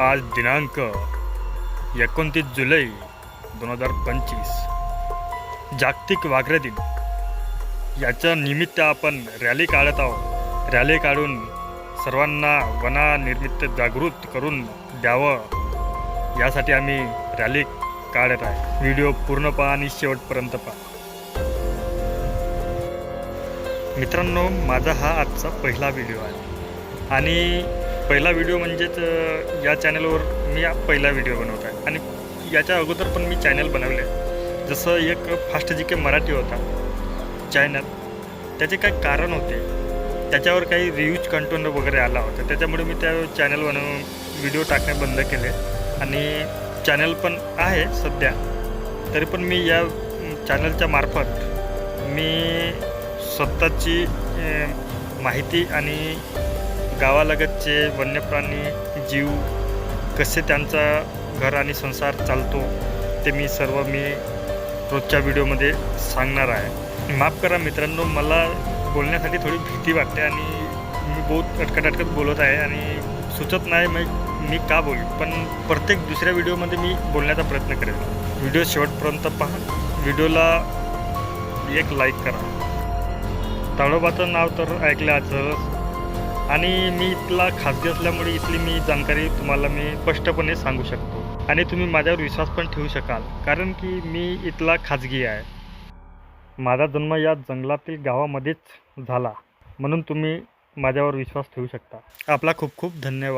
आज दिनांक एकोणतीस जुलै दोन हजार पंचवीस. जागतिक वाघरे दिन. याच्या निमित्त आपण रॅली काढत आहोत. रॅली काढून सर्वांना वनानिर्मित्त जागृत करून द्यावं. यासाठी आम्ही रॅली काढत आहे. व्हिडिओ पूर्ण पहा आणि शेवटपर्यंत पहा. मित्रांनो माझा हा आजचा पहिला व्हिडिओ आहे. आणि पहिला व्हिडिओ म्हणजेच या चॅनलवर मी पहिला व्हिडिओ बनवत आहे. आणि याच्या अगोदर पण मी चॅनल बनवले जसं एक फास्ट जी के मराठी होता चॅनल त्याचे काही कारण होते. त्याच्यावर काही रिव्ह्यूज कंटेंट वगैरे आला होता. त्याच्यामुळे मी त्या चॅनल बनवून व्हिडिओ टाकणे बंद केले. आणि चॅनल पण आहे सध्या. तरी पण मी या चॅनलच्या मार्फत मी स्वतःची माहिती आणि गावालगतचे वन्यप्राणी जीव कसे त्यांचा घर आणि संसार चालतो ते मी सर्व मी रोजच्या व्हिडिओमध्ये सांगणार आहे. माफ करा मित्रांनो मला बोलण्यासाठी थोडी भीती वाटते आणि मी बहुत अटकट अटकत बोलत आहे आणि सुचत नाही मग मी का बोलू पण प्रत्येक दुसऱ्या व्हिडिओमध्ये मी बोलण्याचा प्रयत्न करेन. व्हिडिओ शेवटपर्यंत पहा. व्हिडिओला एक लाईक करा. ताडोबाचं नाव तर ऐकलं आजच आणि मी इथला खाजगी असल्यामुळे इथली मी जाणकारी तुम्हाला मी स्पष्टपणे सांगू शकतो. आणि तुम्ही माझ्यावर विश्वास पण ठेवू शकाल कारण की मी इथला खाजगी आहे. माझा जन्म या जंगलातील गावामध्येच झाला म्हणून तुम्ही माझ्यावर विश्वास ठेवू शकता. आपला खूप खूप धन्यवाद.